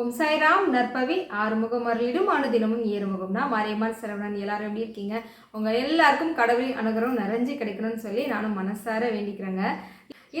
ஓம் சாய்ராம் நற்பவி ஆறுமுகம் அருளிடும் அனுதினமும் ஏறுமுகம்னா மாரியம்மாள் சரவணன். எல்லாரும் எப்படி இருக்கீங்க? உங்கள் எல்லாருக்கும் கடவுளின் அனுகிரகம் நிறைஞ்சு கிடைக்கணும்னு சொல்லி நானும் மனசார வேண்டிக்கிறேங்க.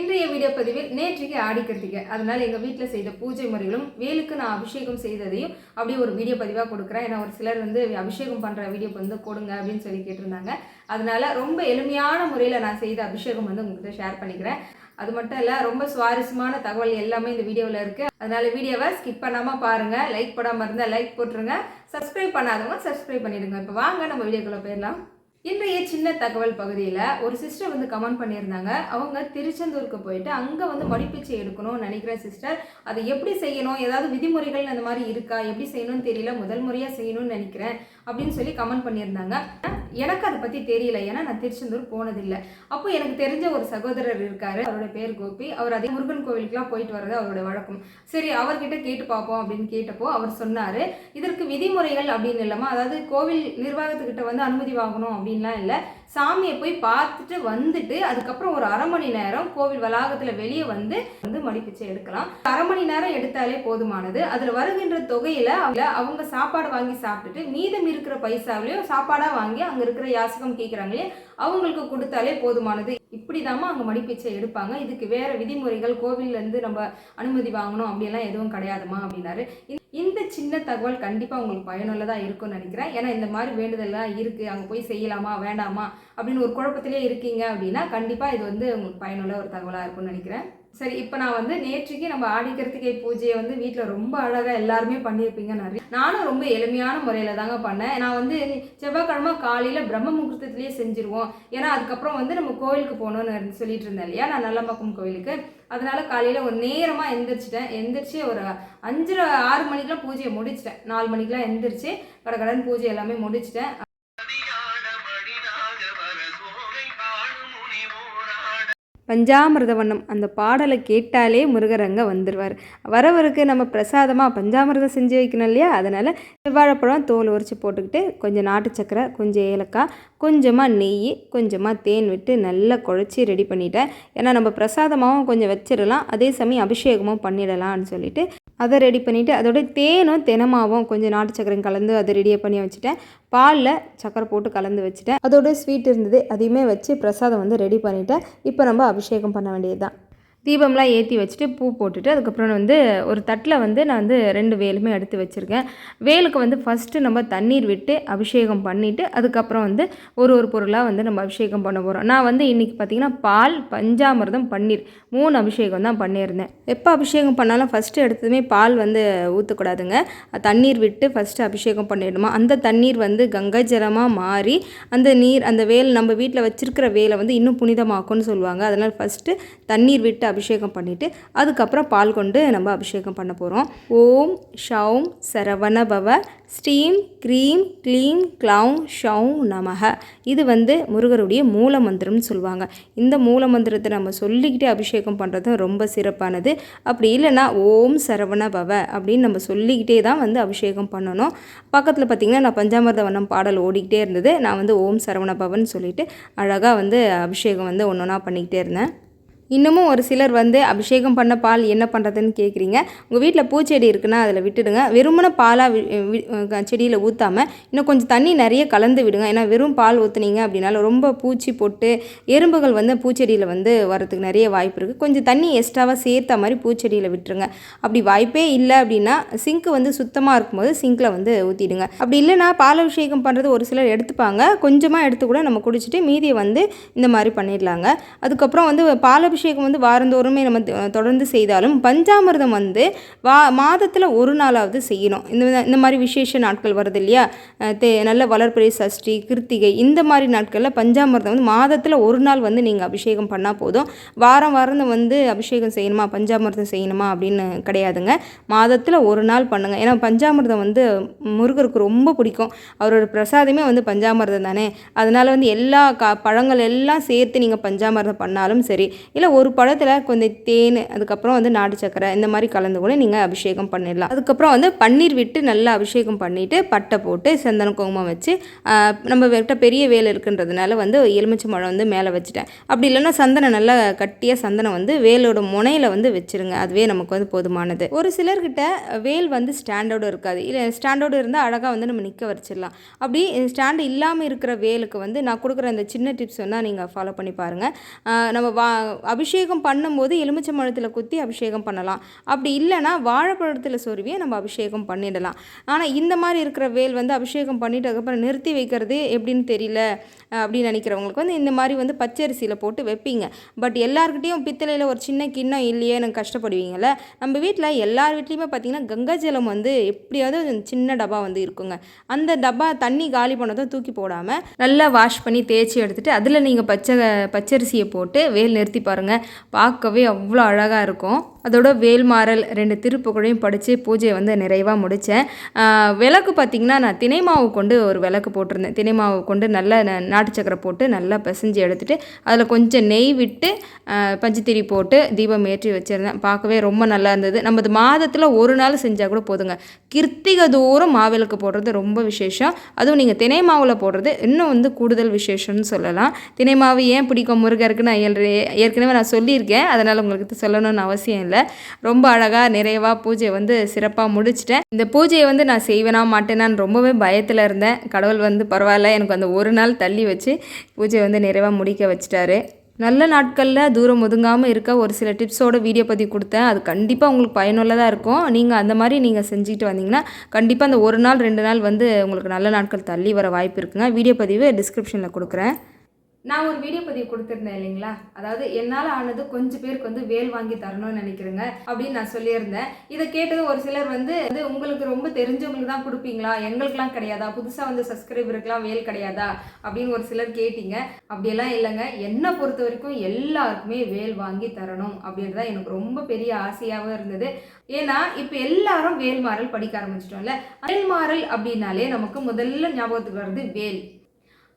இன்றைய வீடியோ பதிவில் நேற்றுக்கு ஆடி கிருத்திகை அதனால் எங்கள் வீட்டில் செய்த பூஜை முறைகளும் வேலுக்கு நான் அபிஷேகம் செய்ததையும் அப்படியே ஒரு வீடியோ பதிவாக கொடுக்குறேன். ஏன்னா ஒரு சிலர் வந்து அபிஷேகம் பண்ணுற வீடியோ வந்து கொடுங்க அப்படின்னு சொல்லி கேட்டிருந்தாங்க. அதனால் ரொம்ப எளிமையான முறையில் நான் செய்த அபிஷேகம் வந்து உங்கள்கிட்ட ஷேர் பண்ணிக்கிறேன். அது மட்டும் இல்லை ரொம்ப சுவாரஸ்யமான தகவல் எல்லாமே இந்த வீடியோவில் இருக்குது அதனால வீடியோவை ஸ்கிப் பண்ணாமல் பாருங்கள் லைக் போடாமல் இருந்தால் லைக் போட்டுருங்க. சப்ஸ்கிரைப் பண்ணாதவங்க சப்ஸ்கிரைப் பண்ணிடுங்க. இப்போ வாங்க நம்ம வீடியோக்குள்ளே போயிடலாம். இன்றைய சின்ன தகவல் பகுதியில் ஒரு சிஸ்டர் வந்து கமெண்ட் பண்ணியிருந்தாங்க. அவங்க திருச்செந்தூருக்கு போயிட்டு அங்கே வந்து மடிப்பிச்சை எடுக்கணும்னு நினைக்கிற சிஸ்டர் அதை எப்படி செய்யணும்? ஏதாவது விதிமுறைகள் அந்த மாதிரி இருக்கா? எப்படி செய்யணும்னு தெரியல. முதல் முறையாக செய்யணும்னு நினைக்கிறேன். அப்படின்னு சொல்லி கமெண்ட் பண்ணியிருந்தாங்க. எனக்கு அதை பற்றி தெரியல. ஏன்னா நான் திருச்செந்தூர் போனதில்லை. அப்போ எனக்கு தெரிஞ்ச ஒரு சகோதரர் இருக்காரு. அவரோட பேர் கோபி. அவர் அதே முருகன் கோவிலுக்குலாம் போயிட்டு வர்றது அவரோட வழக்கம். சரி அவர்கிட்ட கேட்டு பார்ப்போம் அப்படின்னு கேட்டப்போ அவர் சொன்னார் இதற்கு விதிமுறைகள் அப்படின்னு இல்லாமல் அதாவது கோவில் நிர்வாகத்துக்கிட்ட வந்து அனுமதி வாங்கணும் அப்படின்லாம் இல்லை. சாமியை போய் பார்த்துட்டு வந்துட்டு அதுக்கப்புறம் ஒரு அரை மணி நேரம் கோவில் வளாகத்தில் வெளியே வந்து வந்து மடிப்பிச்சை எடுக்கலாம். அரை மணி நேரம் எடுத்தாலே போதுமானது. அதில் வருகின்ற தொகையில் அவங்க அவங்க சாப்பாடு வாங்கி சாப்பிட்டுட்டு மீதம் இருக்கிற பைசாவிலையும் சாப்பாடாக வாங்கி அங்கே இருக்கிற யாசகம் கேட்குறாங்களே அவங்களுக்கு கொடுத்தாலே போதுமானது. இப்படிதாம்மா அங்கே மடிப்பீச்சை எடுப்பாங்க. இதுக்கு வேறு விதிமுறைகள் கோவில்லேருந்து நம்ம அனுமதி வாங்கணும் அப்படிலாம் எதுவும் கிடையாதுமா அப்படின்னாரு. இந்த சின்ன தகவல் கண்டிப்பாக உங்களுக்கு பயனுள்ளதாக இருக்கும்னு நினைக்கிறேன். ஏன்னா இந்த மாதிரி வேண்டுதல்லாம் இருக்குது அங்கே போய் செய்யலாமா வேண்டாமா அப்படின்னு ஒரு குழப்பத்திலே இருக்கீங்க அப்படின்னா கண்டிப்பாக இது வந்து உங்களுக்கு பயனுள்ள ஒரு தகவலாக இருக்கும்னு நினைக்கிறேன். சரி இப்போ நான் வந்து நேற்றுக்கு நம்ம ஆடி பூஜையை வந்து வீட்டில் ரொம்ப அழகாக எல்லாருமே பண்ணியிருப்பீங்க நிறைய நானும் ரொம்ப எளிமையான முறையில் தாங்க பண்ணேன். நான் வந்து செவ்வாய்க்கிழமை காலையில் பிரம்ம முகூர்த்தத்துலேயே செஞ்சுருவோம். ஏன்னா அதுக்கப்புறம் வந்து நம்ம கோவிலுக்கு போகணும்னு சொல்லிட்டு இருந்தேன் இல்லையா? நான் நல்லம்பாக்கம் கோவிலுக்கு அதனால் காலையில் ஒரு நேரமாக எந்திரிச்சிட்டேன். எந்திரிச்சு ஒரு அஞ்சரை ஆறு மணிக்கெலாம் பூஜையை முடிச்சிட்டேன். நாலு மணிக்கெலாம் எந்திரிச்சு கடகடன் பூஜை எல்லாமே முடிச்சிட்டேன். பஞ்சாமிர்த வண்ணம் அந்த பாடலை கேட்டாலே முருகரங்க வந்துடுவார் வரவருக்கு நம்ம பிரசாதமாக பஞ்சாமிரதம் செஞ்சு வைக்கணும் இல்லையா? அதனால் வாழைப்பழம் தோல் உரித்து போட்டுக்கிட்டு கொஞ்சம் நாட்டு சக்கரை கொஞ்சம் ஏலக்காய் கொஞ்சமாக நெய் கொஞ்சமாக தேன் விட்டு நல்லா குழச்சி ரெடி பண்ணிட்டேன். ஏன்னா நம்ம பிரசாதமாகவும் கொஞ்சம் வச்சிடலாம். அதே சமயம் அபிஷேகமும் பண்ணிடலாம்னு சொல்லிட்டு அதை ரெடி பண்ணிவிட்டு அதோட தேனும் தினமாவும் கொஞ்சம் நாட்டு சக்கரையும் கலந்து அதை ரெடியாக பண்ணி வச்சுட்டேன். பாலில் சக்கரை போட்டு கலந்து வச்சுட்டேன். அதோட ஸ்வீட் இருந்தது அதையுமே வச்சு பிரசாதம் வந்து ரெடி பண்ணிவிட்டேன் இப்போ நம்ம அபிஷேகம் பண்ண வேண்டியது தான் தீபம்லாம் ஏற்றி வச்சுட்டு பூ போட்டுட்டு அதுக்கப்புறம் வந்து ஒரு தட்டில் வந்து நான் வந்து ரெண்டு வேலுமே எடுத்து வச்சுருக்கேன். வேலுக்கு வந்து ஃபஸ்ட்டு நம்ம தண்ணீர் விட்டு அபிஷேகம் பண்ணிவிட்டு அதுக்கப்புறம் வந்து ஒரு ஒரு பொருளாக வந்து நம்ம அபிஷேகம் பண்ண போகிறோம் நான் வந்து இன்றைக்கி பார்த்திங்கன்னா பால் பஞ்சாமிர்தம் பன்னீர் மூணு அபிஷேகம் தான் பண்ணியிருந்தேன். எப்போ அபிஷேகம் பண்ணாலும் ஃபஸ்ட்டு எடுத்ததுமே பால் வந்து ஊற்றக்கூடாதுங்க தண்ணீர் விட்டு ஃபஸ்ட்டு அபிஷேகம் பண்ணிடணுமா? அந்த தண்ணீர் வந்து கங்கை ஜலமாக மாறி அந்த நீர் அந்த வேல் நம்ம வீட்டில் வச்சுருக்கிற வேலை வந்து இன்னும் புனிதமாக்கும்னு சொல்லுவாங்க. அதனால் ஃபஸ்ட்டு தண்ணீர் விட்டு அபிஷேகம் பண்ணிவிட்டு அதுக்கப்புறம் பால் கொண்டு நம்ம அபிஷேகம் பண்ண போகிறோம் ஓம் ஷௌம் சரவணபவ ஸ்டீம் ஸ்ரீம் க்ரீம் க்ளீம் க்ளவுங் ஷௌம் நமக இது வந்து முருகருடைய மூல மந்திரம்னு சொல்லுவாங்க. இந்த மூல மந்திரத்தை நம்ம சொல்லிக்கிட்டே அபிஷேகம் பண்ணுறதும் ரொம்ப சிறப்பானது. அப்படி இல்லைன்னா ஓம் சரவணபவ அப்படின்னு நம்ம சொல்லிக்கிட்டே தான் வந்து அபிஷேகம் பண்ணணும். பக்கத்தில் பார்த்திங்கன்னா நான் பஞ்சாமிரத வண்ணம் பாடல் ஓடிக்கிட்டே இருந்தது. நான் வந்து ஓம் சரவணபவன் சொல்லிட்டு சொல்லிவிட்டு அழகாக வந்து அபிஷேகம் வந்து ஒன்று ஒன்றா பண்ணிக்கிட்டே இருந்தேன். இன்னமும் ஒரு சிலர் வந்து அபிஷேகம் பண்ண பால் என்ன பண்ணுறதுன்னு கேட்குறீங்க உங்கள் வீட்டில் பூச்செடி இருக்குன்னா அதில் விட்டுடுங்க. வெறுமன பாலாக செடியில் ஊற்றாமல் இன்னும் கொஞ்சம் தண்ணி நிறைய கலந்து விடுங்க. ஏன்னா வெறும் பால் ஊற்றுனீங்க அப்படின்னால ரொம்ப பூச்சி போட்டு எறும்புகள் வந்து பூச்செடியில் வந்து வரதுக்கு நிறைய வாய்ப்பு இருக்குது கொஞ்சம் தண்ணி எக்ஸ்ட்ராவாக சேர்த்த மாதிரி பூச்செடியில் விட்டுருங்க. அப்படி வாய்ப்பே இல்லை அப்படின்னா சிங்க்கு வந்து சுத்தமாக இருக்கும்போது சிங்கில் வந்து ஊற்றிடுங்க அப்படி இல்லைனா பால் அபிஷேகம் பண்ணுறது ஒரு சிலர் எடுத்துப்பாங்க. கொஞ்சமாக எடுத்து கூட நம்ம குடிச்சிட்டு மீதியை வந்து இந்த மாதிரி பண்ணிடலாங்க. அதுக்கப்புறம் வந்து பால் அபிஷேகம் வந்து வாரந்தோறுமே நம்ம தொடர்ந்து செய்தாலும் பஞ்சாமிர்தம் வந்து வா மாதத்தில் ஒரு நாளாவது செய்யணும். இந்த இந்த மாதிரி விசேஷ நாட்கள் வருது இல்லையா? தே நல்ல வளர்ப்பிறை சஷ்டி கிருத்திகை இந்த மாதிரி நாட்களில் பஞ்சாமிர்தம் வந்து மாதத்தில் ஒரு நாள் வந்து நீங்கள் அபிஷேகம் பண்ணால் போதும். வாரம் வாரம் வந்து அபிஷேகம் செய்யணுமா? பஞ்சாமிர்தம் செய்யணுமா? அப்படின்னு கிடையாதுங்க. மாதத்தில் ஒரு நாள் பண்ணுங்கள் ஏன்னா பஞ்சாமிர்தம் வந்து முருகருக்கு ரொம்ப பிடிக்கும். அவரோட பிரசாதமே வந்து பஞ்சாமிர்தம் தானே. அதனால் வந்து எல்லா கா பழங்கள் எல்லாம் சேர்த்து நீங்கள் பஞ்சாமிர்தம் பண்ணாலும் சரி இல்லை ஒரு பழத்தில் கொஞ்சம் தேன் அதுக்கப்புறம் வந்து நாட்டு சக்கரை இந்த மாதிரி கலந்து கூட நீங்கள் அபிஷேகம் பண்ணிடலாம். அதுக்கப்புறம் வந்து பன்னீர் விட்டு நல்லா அபிஷேகம் பண்ணிவிட்டு பட்டை போட்டு சந்தன குங்குமம் வச்சு நம்ம கிட்ட பெரிய வேலை இருக்குன்றதுனால வந்து எலுமிச்சை மழை வந்து மேலே வச்சுட்டேன். அப்படி இல்லைன்னா சந்தனம் நல்லா கட்டியாக சந்தனம் வந்து வேலோட முனையில் வந்து வச்சிருங்க. அதுவே நமக்கு வந்து போதுமானது. ஒரு சிலர்கிட்ட வேல் வந்து ஸ்டாண்டோடு இருக்காது. இல்லை ஸ்டாண்டோடு இருந்தால் அழகாக வந்து நம்ம நிற்க வச்சிடலாம். அப்படி ஸ்டாண்டு இல்லாமல் இருக்கிற வேலுக்கு வந்து நான் கொடுக்குற அந்த சின்ன டிப்ஸ் வந்து நீங்கள் ஃபாலோ பண்ணி பாருங்கள் நம்ம வா அபிஷேகம் பண்ணும்போது எலுமிச்சை பழத்தில் குத்தி அபிஷேகம் பண்ணலாம். அப்படி இல்லைன்னா வாழைப்பழத்தில் சொருவியே நம்ம அபிஷேகம் பண்ணிடலாம். ஆனால் இந்த மாதிரி இருக்கிற வேல் வந்து அபிஷேகம் பண்ணிட்டு அதுக்கப்புறம் நிறுத்தி வைக்கிறது எப்படின்னு தெரியல அப்படின்னு நினைக்கிறவங்களுக்கு வந்து இந்த மாதிரி வந்து பச்சரிசியில் போட்டு வைப்பீங்க. பட் எல்லாருக்கிட்டேயும் பித்தளையில் ஒரு சின்ன கிண்ணம் இல்லையே எனக்கு கஷ்டப்படுவீங்கள்ல நம்ம வீட்டில் எல்லார் வீட்லேயுமே பார்த்தீங்கன்னா கங்கா ஜலம் வந்து எப்படியாவது சின்ன டப்பா வந்து இருக்குங்க. அந்த டப்பா தண்ணி காலி பண்ணதும் தூக்கி போடாமல் நல்லா வாஷ் பண்ணி தேய்ச்சி எடுத்துகிட்டு அதில் நீங்கள் பச்சை பச்சரிசியை போட்டு வேல் நிறுத்தி பாருங்கள் பார்க்கவே அவ்வளோ அழகாக இருக்கும். அதோட வேல்மாறல் ரெண்டு திருப்புகழையும் படித்து பூஜையை வந்து நிறைவாக முடித்தேன் விளக்கு பார்த்திங்கன்னா நான் தினை மாவு கொண்டு ஒரு விளக்கு போட்டிருந்தேன். தினை மாவு கொண்டு நல்லா நாட்டு சக்கரை போட்டு நல்லா பிசைஞ்சு எடுத்துகிட்டு அதில் கொஞ்சம் நெய் விட்டு பஞ்சுத்திரி போட்டு தீபம் ஏற்றி வச்சுருந்தேன். பார்க்கவே ரொம்ப நல்லா இருந்தது. நம்ம அது மாதத்தில் ஒரு நாள் செஞ்சால் கூட போதுங்க. கிருத்திக தூரம் மாவிளக்கு போடுறது ரொம்ப விசேஷம். அதுவும் நீங்கள் தினை மாவில் போடுறது இன்னும் வந்து கூடுதல் விசேஷம்னு சொல்லலாம். தினை மாவு ஏன் பிடிக்கும்? முருகருக்கு நான் ஏற்கனவே- ஏற்கனவே நான் சொல்லியிருக்கேன். அதனால் உங்களுக்கு சொல்லணும்னு அவசியம் இல்லை. ரொம்ப அழகாக நிறைவாக பூஜையை வந்து சிறப்பாக முடிச்சிட்டேன். இந்த பூஜையை வந்து நான் செய்வேனா மாட்டேனான்னு ரொம்பவே பயத்தில் இருந்தேன். கடவுள் வந்து பரவாயில்ல எனக்கு அந்த ஒரு நாள் தள்ளி வச்சு பூஜையை வந்து நிறைவாக முடிக்க வச்சிட்டாரு. நல்ல நாட்களில் தூரம் ஒதுங்காமல் இருக்க ஒரு சில டிப்ஸோட வீடியோ பதிவு கொடுத்தேன். அது கண்டிப்பாக உங்களுக்கு பயனுள்ளதாக இருக்கும். நீங்கள் அந்த மாதிரி நீங்கள் செஞ்சுக்கிட்டு வந்தீங்கன்னா கண்டிப்பாக அந்த ஒரு நாள் ரெண்டு நாள் வந்து உங்களுக்கு நல்ல நாட்கள் தள்ளி வர வாய்ப்பு இருக்குங்க. வீடியோ பதிவு டிஸ்கிரிப்ஷனில் கொடுக்குறேன். நான் ஒரு வீடியோ பதிவு கொடுத்துருந்தேன் இல்லைங்களா? அதாவது என்னால் ஆனது கொஞ்சம் பேருக்கு வந்து வேல் வாங்கி தரணும்னு நினைக்கிறேங்க அப்படின்னு நான் சொல்லியிருந்தேன். இதை கேட்டது ஒரு சிலர் வந்து வந்து உங்களுக்கு ரொம்ப தெரிஞ்சவங்களுக்கு தான் கொடுப்பீங்களா? எங்களுக்கெல்லாம் கிடையாதா? புதுசாக வந்து சப்ஸ்கிரைபருக்கெலாம் வேல் கிடையாதா? அப்படின்னு ஒரு சிலர் கேட்டீங்க. அப்படியெல்லாம் இல்லைங்க. என்னை பொறுத்த வரைக்கும் எல்லாருக்குமே வேல் வாங்கி தரணும் அப்படின்றத எனக்கு ரொம்ப பெரிய ஆசையாகவும் இருந்தது. ஏன்னா இப்போ எல்லாரும் வேல்மாறல் படிக்க ஆரம்பிச்சிட்டோம்ல. வேல்மாறல் அப்படின்னாலே நமக்கு முதல்ல ஞாபகத்துக்கு வர்றது வேல்.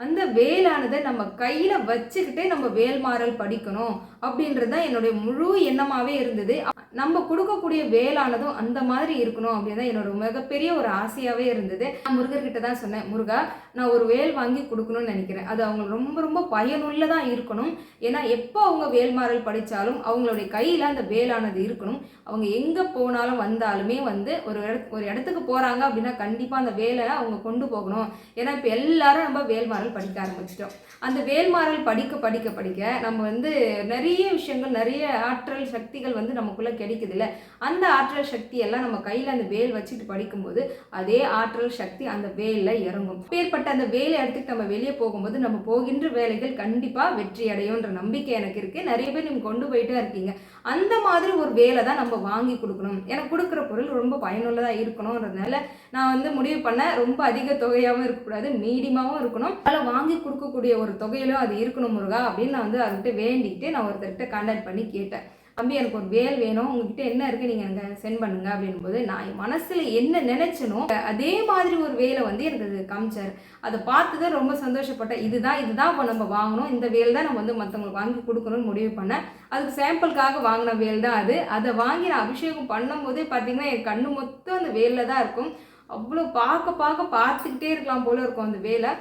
அந்த வேலானதை நம்ம கையில் வச்சுக்கிட்டே நம்ம வேல்மாறல் படிக்கணும். அப்படின்றது தான் என்னுடைய முழு எண்ணமாகவே இருந்தது. நம்ம கொடுக்கக்கூடிய வேலானதும் அந்த மாதிரி இருக்கணும் அப்படின்னு தான் என்னோட மிகப்பெரிய ஒரு ஆசையாகவே இருந்தது. நான் முருகர்கிட்ட தான் சொன்னேன் முருகா நான் ஒரு வேல் வாங்கி கொடுக்கணும்னு நினைக்கிறேன். அது அவங்களுக்கு ரொம்ப ரொம்ப பயனுள்ளதாக இருக்கணும். ஏன்னா எப்போ அவங்க வேல்மாறல் படித்தாலும் அவங்களுடைய கையில் அந்த வேலானது இருக்கணும். அவங்க எங்கே போனாலும் வந்தாலுமே வந்து ஒரு இடத்து ஒரு இடத்துக்கு போகிறாங்க அப்படின்னா கண்டிப்பாக அந்த வேலை அவங்க கொண்டு போகணும். ஏன்னா இப்போ எல்லாரும் நம்ம வேல்மாறல் படிக்க ஆரம்பிச்சிட்டோம். அந்த வேல்மாறல் படிக்க படிக்க படிக்க நம்ம வந்து நிறைய நிறைய விஷயங்கள் நிறைய ஆற்றல் சக்திகள் வந்து நமக்குள்ளே கிடைக்குதுல்ல? அந்த ஆற்றல் சக்தி எல்லாம் நம்ம கையில் அந்த வேல் வச்சுட்டு படிக்கும்போது அதே ஆற்றல் சக்தி அந்த வேலில் இறங்கும். பேர்பட்ட அந்த வேலை எடுத்துட்டு நம்ம வெளியே போகும்போது நம்ம போகின்ற வேலைகள் கண்டிப்பாக வெற்றி அடையும்ன்ற நம்பிக்கை எனக்கு இருக்குது நிறைய பேர் நீங்கள் கொண்டு போயிட்டே இருக்கீங்க. அந்த மாதிரி ஒரு வேலை தான் நம்ம வாங்கி கொடுக்கணும். எனக்கு கொடுக்குற பொருள் ரொம்ப பயனுள்ளதாக இருக்கணுன்றதுனால நான் வந்து முடிவு பண்ணேன் ரொம்ப அதிக தொகையாகவும் இருக்கக்கூடாது மீடியமாகவும் இருக்கணும். அதில் வாங்கி கொடுக்கக்கூடிய ஒரு தொகையிலும் அது இருக்கணும் முருகா அப்படின்னு நான் வந்து அதுக்கிட்ட வேண்டிக்கிட்டு நான் ஒரு ஒருத்தர்கிட்ட கான்டாக்ட் பண்ணி கேட்டேன். தம்பி எனக்கு ஒரு வேல் வேணும். உங்ககிட்ட என்ன இருக்குது நீங்கள் எனக்கு சென்ட் பண்ணுங்க. அப்படின்னும் போது நான் என் மனசில் என்ன நினைச்சனோ அதே மாதிரி ஒரு வேலை வந்து எனக்கு அது காமிச்சார். அதை பார்த்து தான் ரொம்ப சந்தோஷப்பட்டேன். இதுதான் இதுதான் இப்போ நம்ம வாங்கணும். இந்த வேல் தான் நம்ம வந்து மற்றவங்களுக்கு வாங்கி கொடுக்கணும்னு முடிவு பண்ணேன். அதுக்கு சாம்பிளுக்காக வாங்கின வேல் தான் அது. அதை வாங்கி நான் அபிஷேகம் பண்ணும்போதே பார்த்தீங்கன்னா என் கண்ணு மொத்தம் அந்த வேலில் தான் இருக்கும். அவ்வளோ பார்க்க பார்க்க பார்த்துக்கிட்டே இருக்கலாம் போல இருக்கும் அந்த வேலை.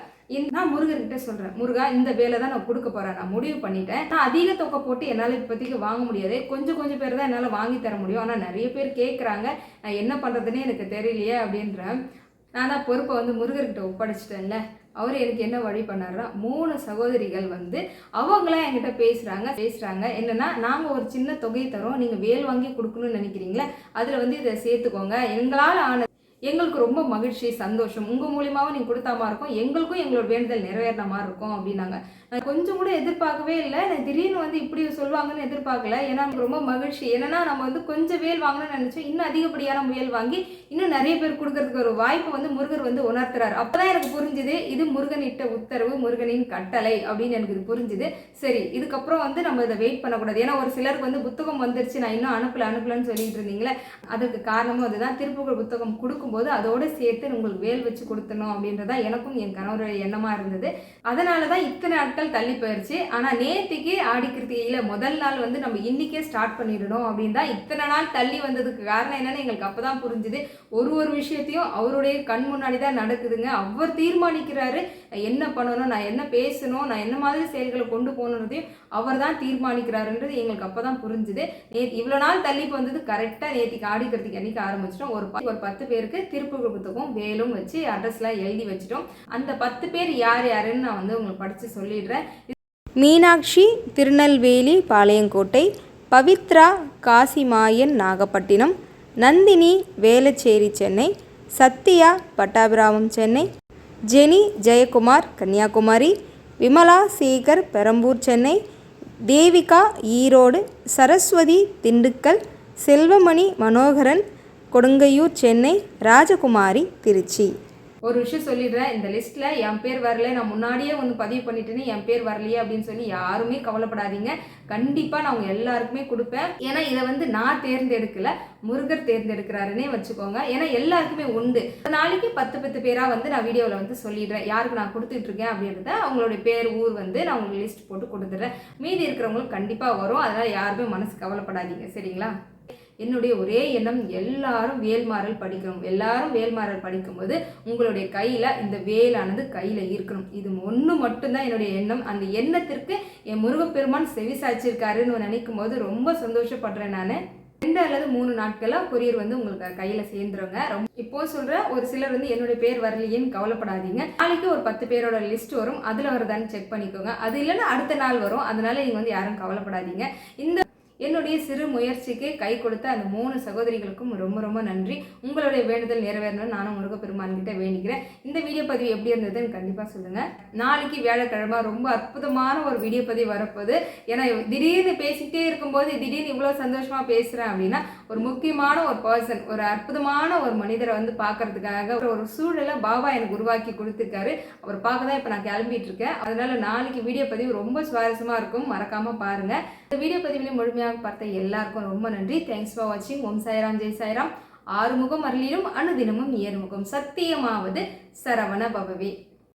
நான் முருகர்கிட்ட சொல்கிறேன் முருகா இந்த வேலை தான் நான் கொடுக்க போகிறேன் நான் முடிவு பண்ணிட்டேன். நான் அதிக தொகை போட்டு என்னால் இப்போதைக்கு வாங்க முடியாது. கொஞ்சம் கொஞ்சம் பேர் தான் என்னால் வாங்கி தர முடியும். ஆனால் நிறைய பேர் கேட்குறாங்க நான் என்ன பண்ணுறதுனே எனக்கு தெரியலையே அப்படின்றேன். நான் தான் பொறுப்பை வந்து முருகர்கிட்ட ஒப்படைச்சிட்டேன்ல. அவர் எனக்கு என்ன வழி பண்ணார்னா மூணு சகோதரிகள் வந்து அவங்களாம் என்கிட்ட பேசுகிறாங்க பேசுகிறாங்க என்னென்னா நாங்கள் ஒரு சின்ன தொகை தரோம். நீங்கள் வேல் வாங்கி கொடுக்கணும்னு நினைக்கிறீங்களே? அதில் வந்து இதை சேர்த்துக்கோங்க. எங்களால் ஆன எங்களுக்கு ரொம்ப மகிழ்ச்சி சந்தோஷம். உங்கள் மூலியமாகவும் நீங்கள் கொடுத்தா மாதிரி இருக்கும். எங்களுக்கும் எங்களோட வேண்டுதல் நிறைவேறின மாதிரி இருக்கும் அப்படின்னாங்க. நான் கொஞ்சம் கூட எதிர்பார்க்கவே இல்லை. நான் திடீர்னு வந்து இப்படி சொல்லுவாங்கன்னு எதிர்பார்க்கல. ஏன்னா எனக்கு ரொம்ப மகிழ்ச்சி. என்னன்னா நம்ம வந்து கொஞ்சம் வேல் வாங்கணும்னு நினச்சோம். இன்னும் அதிகப்படியான வேல் வாங்கி இன்னும் நிறைய பேர் கொடுக்கறதுக்கு ஒரு வாய்ப்பு வந்து முருகர் வந்து உணர்த்துறாரு. அப்பதான் எனக்கு புரிஞ்சுது இது முருகன் இட்ட உத்தரவு முருகனின் கட்டளை அப்படின்னு எனக்கு இது புரிஞ்சுது. சரி இதுக்கப்புறம் வந்து நம்ம இதை வெயிட் பண்ணக்கூடாது. ஏன்னா ஒரு சிலருக்கு வந்து புத்தகம் வந்துருச்சு. நான் இன்னும் அனுப்பல அனுப்பலன்னு சொல்லிட்டு இருந்தீங்களே அதுக்கு காரணமும் அதுதான். திருப்புகழ் புத்தகம் கொடுக்கும் கொடுக்கும்போது அதோட சேர்த்து உங்களுக்கு வேல் வச்சு கொடுத்தணும் அப்படின்றதா எனக்கும் என் கணவருடைய எண்ணமாக இருந்தது. அதனால தான் இத்தனை நாட்கள் தள்ளி போயிடுச்சு ஆனால் நேற்றுக்கு ஆடி கிருத்திகையில் முதல் நாள் வந்து நம்ம இன்றைக்கே ஸ்டார்ட் பண்ணிடணும் அப்படின்னு தான் இத்தனை நாள் தள்ளி வந்ததுக்கு காரணம் என்னென்னு எங்களுக்கு அப்போ தான் புரிஞ்சுது. ஒரு ஒரு விஷயத்தையும் அவருடைய கண் முன்னாடி தான் நடக்குதுங்க. அவர் தீர்மானிக்கிறாரு. என்ன பண்ணணும் நான் என்ன பேசணும் நான் என்ன மாதிரி செயல்களை கொண்டு போகணுன்றதையும் அவர் தான் தீர்மானிக்கிறாருன்றது எங்களுக்கு அப்போ தான் புரிஞ்சுது. நேற்று இவ்வளோ நாள் தள்ளி வந்தது கரெக்டாக நேற்றுக்கு ஆடிக்கிறதுக்கு கிருத்திகை ஆரம்பிச்சிட்டோம். ஒரு ஒரு பத்து பேருக்கு திருப்புகழ் புத்தகம் வேலும் வச்சு அட்ரஸ்லாம் எழுதி வச்சிட்டோம். அந்த பத்து பேர் யார் யாருன்னு நான் வந்து உங்களுக்கு படித்து சொல்லிடுறேன். மீனாட்சி திருநெல்வேலி பாளையங்கோட்டை பவித்ரா காசிமாயன் நாகப்பட்டினம் நந்தினி வேலச்சேரி சென்னை சத்யா பட்டாபிராமம் சென்னை ஜெனி ஜெயக்குமார் கன்னியாகுமரி விமலா சேகர் பெரம்பூர் சென்னை தேவிகா ஈரோடு சரஸ்வதி திண்டுக்கல் செல்வமணி மனோகரன் கொடுங்கையூர் சென்னை ராஜகுமாரி திருச்சி. ஒரு விஷயம் சொல்லிடுறேன். இந்த லிஸ்ட்டில் என் பேர் வரல நான் முன்னாடியே ஒன்று பதிவு பண்ணிட்டேன்னு என் பேர் வரலையே அப்படின்னு சொல்லி யாருமே கவலைப்படாதீங்க. கண்டிப்பாக நான் அவங்க எல்லாருக்குமே கொடுப்பேன். ஏன்னா இதை வந்து நான் தேர்ந்தெடுக்கல முருகர் தேர்ந்தெடுக்கிறாருன்னே வச்சுக்கோங்க. ஏன்னா எல்லாருக்குமே உண்டு. நாளைக்கு பத்து பத்து பேராக வந்து நான் வீடியோவில் வந்து சொல்லிடுறேன். யாருக்கு நான் கொடுத்துட்ருக்கேன் அப்படின்றத அவங்களுடைய பேர் ஊர் வந்து நான் உங்களுக்கு லிஸ்ட் போட்டு கொடுத்துட்றேன். மீதி இருக்கிறவங்களுக்கு கண்டிப்பாக வரும். அதனால் யாருமே மனசு கவலைப்படாதீங்க. சரிங்களா? என்னுடைய ஒரே எண்ணம் எல்லாரும் வேல்மாறல் படிக்கணும் எல்லாரும் வேல்மாறல் படிக்கும்போது உங்களுடைய கையில் இந்த வேலானது கையில் இருக்கணும். இது ஒன்று மட்டும்தான் என்னுடைய எண்ணம். அந்த எண்ணத்திற்கு என் முருகப்பெருமான் செவி சாய்ச்சிருக்காருன்னு நினைக்கும் போது ரொம்ப சந்தோஷப்படுறேன் நான். ரெண்டு அல்லது மூணு நாட்களாக கொரியர் வந்து உங்களுக்கு கையில் சேர்ந்துருங்க. ரொம்ப இப்போ சொல்கிற ஒரு சிலர் வந்து என்னுடைய பேர் வரலையேன்னு கவலைப்படாதீங்க. நாளைக்கு ஒரு பத்து பேரோட லிஸ்ட் வரும். அதில் வருதான்னு செக் பண்ணிக்கோங்க. அது இல்லைன்னா அடுத்த நாள் வரும். அதனால நீங்கள் வந்து யாரும் கவலைப்படாதீங்க. இந்த என்னுடைய சிறு முயற்சிக்கு கை கொடுத்த அந்த மூணு சகோதரிகளுக்கும் ரொம்ப ரொம்ப நன்றி. உங்களுடைய வேண்டுதல் நிறைவேறணும்னு நானும் முருகப்பெருமான் கிட்ட வேண்டிக்கிறேன். இந்த வீடியோ பதிவு எப்படி இருந்ததுன்னு கண்டிப்பாக சொல்லுங்கள் நாளைக்கு வியாழக்கிழமை ரொம்ப அற்புதமான ஒரு வீடியோ பதிவு வரப்போகுது. ஏன்னா திடீர்னு பேசிக்கிட்டே இருக்கும்போது திடீர்னு இவ்வளோ சந்தோஷமாக பேசுகிறேன் அப்படின்னா ஒரு முக்கியமான ஒரு பர்சன் ஒரு அற்புதமான ஒரு மனிதரை வந்து பார்க்கறதுக்காக ஒரு ஒரு சூழலை பாபா எனக்கு உருவாக்கி கொடுத்துருக்காரு. அவர் பார்க்க தான் இப்போ நான் கிளம்பிட்டு இருக்கேன். அதனால நாளைக்கு வீடியோ பதிவு ரொம்ப சுவாரஸ்யமாக இருக்கும். மறக்காமல் பாருங்கள் இந்த வீடியோ பதிவிலே முழுமையாக பார்த்த எல்லாருக்கும் ரொம்ப நன்றி. தேங்க்ஸ் ஃபார் வாட்சிங் ஓம் சாய்ராம் ஜெய் சாய்ராம். ஆறுமுகம் அருளிலும் அனுதினமும் ஏறுமுகம். சத்தியமாவது சரவண பவவே.